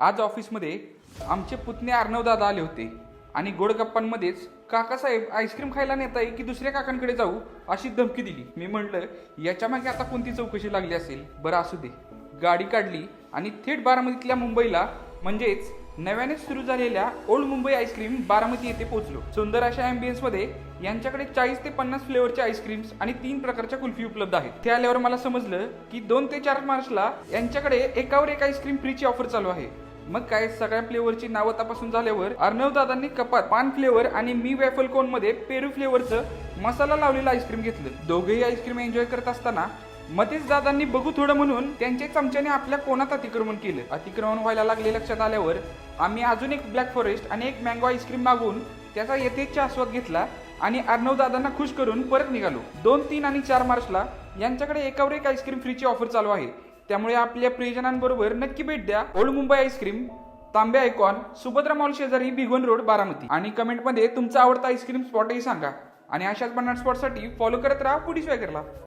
आज ऑफिसमध्ये आमचे पुतणे अर्णवदादा आले होते. आणि गोडगप्पांमध्येच काकासाहेब आईस्क्रीम खायला नेता की दुसऱ्या काकांकडे जाऊ अशी धमकी दिली. मी म्हटलं याच्या मागे आता कोणती चौकशी लागली असेल? बरं असू दे. गाडी काढली आणि थेट बारामतीतल्या मुंबईला म्हणजेच नव्याने सुरू झालेल्या ओल्ड मुंबई आईस्क्रीम बारामती येथे पोहोचलो. सुंदर अशा ambience यांच्याकडे चाळीस ते पन्नास फ्लेवरच्या आईस्क्रीम्स आणि तीन प्रकारच्या कुल्फी उपलब्ध आहेत. ते आल्यावर मला समजलं की दोन ते चार मार्चला यांच्याकडे एकावर एक आईस्क्रीम फ्रीची ऑफर चालू आहे. मग काय सगळ्या फ्लेवरची नावं तपासून झाल्यावर अर्णव दादांनी कपात पान फ्लेवर आणि मी वॅफल कोनमध्ये पेरू फ्लेवरचं मसाला लावलेलं आईस्क्रीम घेतलं. दोघेही आईस्क्रीम एन्जॉय करत असताना मध्येच दादांनी बघू थोडं म्हणून त्यांच्या चमच्याने आपल्या कोणात अतिक्रमण केलं. अतिक्रमण व्हायला लागले लक्षात आल्यावर आम्ही अजून एक ब्लॅक फॉरेस्ट आणि एक मँगो आईस्क्रीम मागवून त्याचा यथेच्छ आस्वाद घेतला आणि अर्णव दादांना खुश करून परत निघालो. दोन तीन आणि चार मार्चला यांच्याकडे एकावर एक आईस्क्रीम फ्रीची ऑफर चालू आहे. त्यामुळे आपल्या प्रियजनांबरोबर नक्की भेट द्या. Old Mumbai ice cream Tambe icon Subhadra mall शेजारी भिगवण रोड बारामती. आणि कमेंटमध्ये तुमचा आवडता आईस्क्रीम स्पॉटही सांगा. आणि अशाच बनाट स्पॉटसाठी फॉलो करत राहा फुडी स्वॅगरला